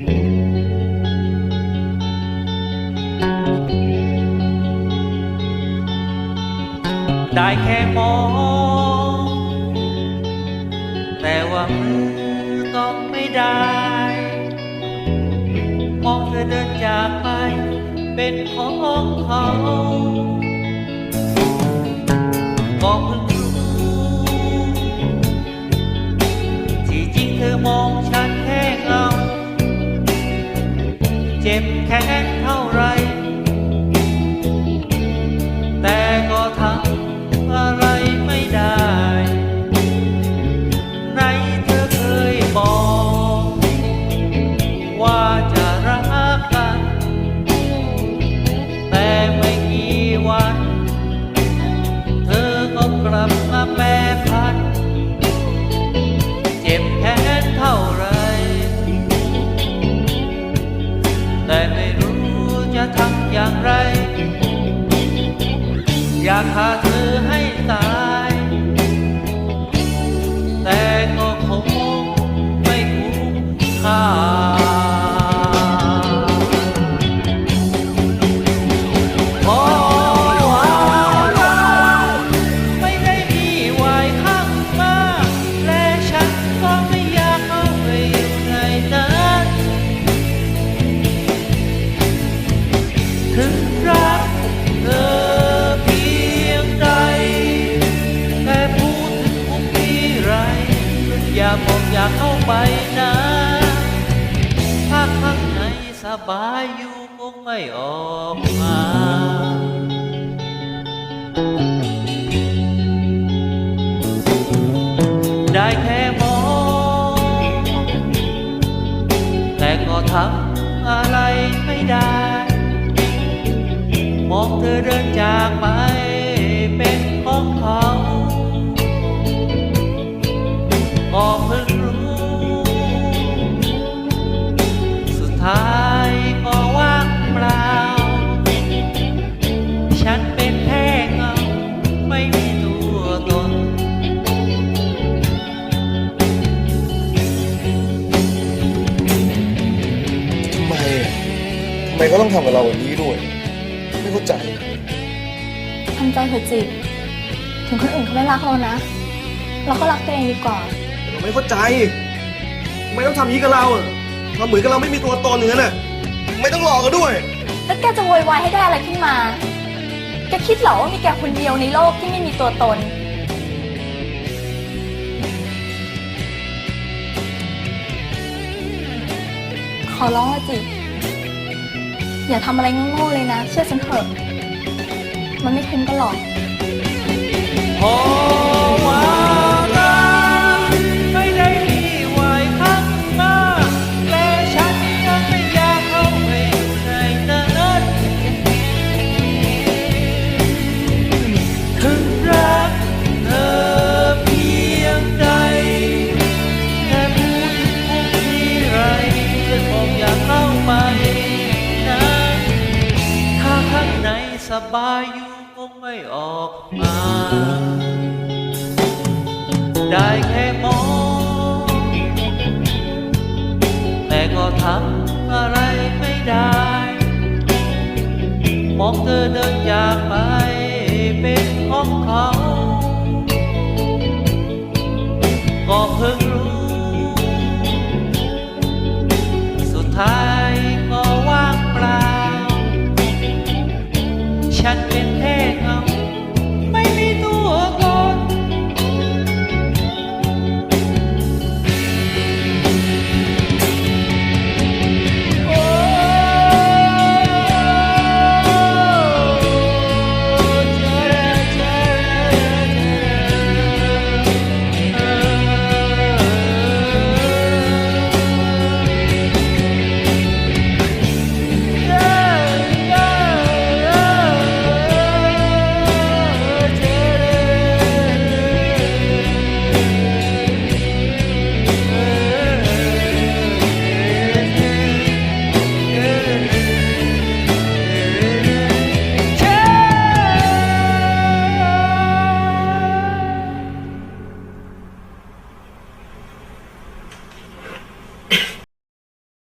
ได้แค่มอง แต่ว่ามือต้องไม่ได้ มองเธอเดินจากไป เป็นของเขาก็เพิ่งรู้ที่จริงเธอมองฉัน เอยากฆ่าเธอให้ตาย แต่ก็คงไม่คุ้มค่าขอ นะถ้าข้างในสบายอยู่คงไม่ออกมาได้แค่มองแต่ก็ทำอะไรไม่ได้ มองเธอเดินจากไปเป็นของเขาก็เพิ่ง นเป็นแค่เงาไม่มีตัวตนทำไมอะทำไมเขาต้องทำกับเราแบบนี้ด้วย ไม่เข้าใจ ทำใจเถอะจิถึงคนอื่นเขาไม่รักเรานะ เราก็รักตัวเองดีกว่า เราไม่เข้าใจทำไมต้องทำอย่างนี้กับเราอะทำเหมือนกับเราไม่มีตัวตนอย่างนั้นอะไม่ต้องหลอกกันด้วย แล้วแกจะโวยวายให้ได้อะไรขึ้นมา แกคิดเหรอว่ามีแกคนเดียวในโลกที่ไม่มีตัวตน ขอร้องละจิ อย่าทำอะไรโง่ๆเลยนะ เชื่อฉันเถอะ มันไม่คุ้มก็หรอก งไม่ออกมา ได้แค่มอง แต่ก็ทำอะไรไม่ได้ มองเธอเดินจากไปเป็นของเขา